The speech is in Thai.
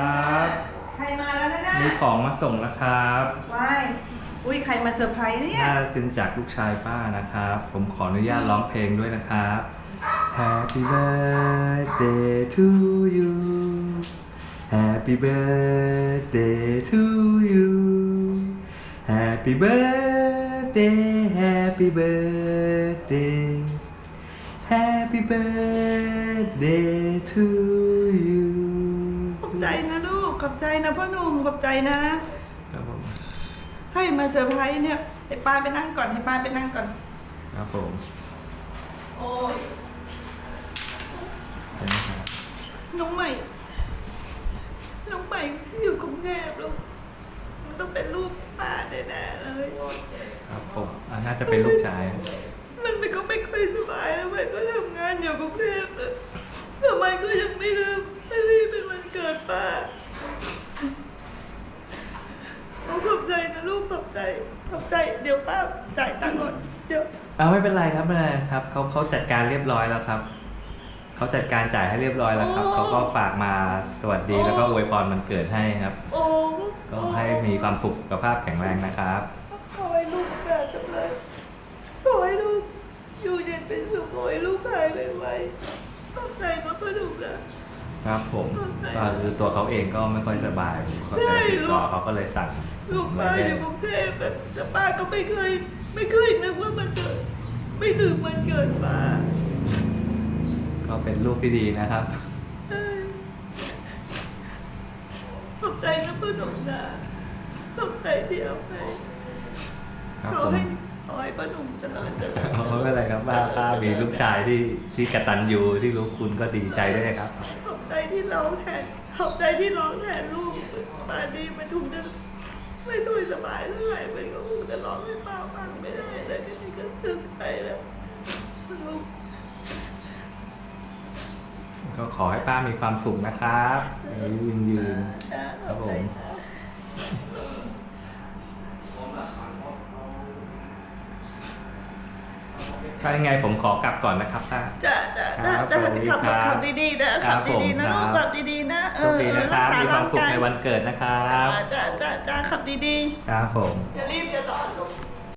ครับใครมาแล้วนะน่ะมีของมาส่งแล้วครับว้ายอุ้ยใครมาเซอร์ไพรส์เนี่ยน่าจึงจากลูกชายป้านะครับ ผมขออนุญาตร้องเพลงด้วยนะครับ Happy birthday to you Happy birthday to you Happy birthday Happy birthday Happy birthday to you ขอบ ใจนะลูกขอบใจนะพ่อหนุ่มขอบใจนะ ครับผมให้มาเซอร์ไพรส์เนี่ยให้ป้าไปนั่งก่อนให้ป้าไปนั่งก่อน ครับผมโอ้ยใช่ไหมครับน้องใหม่ น้องใหม่อยู่กรุงเทพลูกมันต้องเป็นลูกป้าแน่ๆเลย ครับผมอะน่าจะเป็นลูกชายมันก็ไม่ค่อยสบายแล้วมันก็ทำงานอยู่กรุงเทพเลยแต่มันก็ยังไม่ลืมไม่รีบเป็นวันเกิดป้าเอาขอบใจนะ ลูกขอบใจขอบใจ เดี๋ยวป้าจ่ายตังค์ก่อนเดี๋ยวเอาไม่เป็นไรครับไม่เป็นไรครับเขาเขาจัดการเรียบร้อยแล้วครับเขาจัดการจ่ายให้เรียบร้อยแล้วครับเขาก็ฝากมาสวัสดีแล้วก็อวยพรมันเกิดให้ครับ โอ้ก็ให้มีความสุขสุขภาพแข็งแรงนะครับ ขอให้ลูกแม่จังเลยขอให้ลูกอยู่เย็นเป็นสุขขอให้ลูกหายไวๆขอบใจนะพ่อหนุ่มนะ ครับผมก็คือตัวเขาเองก็ไม่ค่อยสบายเขาจะติดต่อเขาก็เลยสั่งลูกป้าอยู่กรุงเทพแบบแต่ป้าก็ไม่เคย ไม่เคยนึกว่ามันจะไม่ถึงมันเกิดมาก็เป็นลูกที่ดีนะครับเอ้ยขอบใจนะพ่อหนุ่มนะขอบใจที่เอาไปครับขอผมให้ ขอให้พ่อหนุ่มเจริญเจริญอ๋อไม่เป็นไรครับป้าป้ามีลูกชายที่ที่กตัญญูที่รู้คุณก็ดีใจด้วยครับขอบใจที่ร้องแทนขอบใจที่ร้องแทนลูกป่านนี้มันถูกจะไม่ค่อยสบายเท่าไหร่มันก็คงจะร้องให้ป้าฟังไม่ได้แต่ทีนี้ก็ซึ้งไปแล้วลูกก็ขอให้ป้ามีความสุขนะครับยืนยืนจ้าครับผม ถ้ายังไงผมขอกลับก่อนนะครับป้าจ้าจ้าครัจ้าบจ้าสวัสดีขับครับขับดีๆนะครัขับบผมดีๆนะครับลูกขับดีๆนะเอโชคอดีนะครับกษมีความสุขในร่งกยวันเกิดนะครับจ้าจ้าจ้าจ้าขับดีครับผม ๆอย่ารีบอย่าร้อนลูก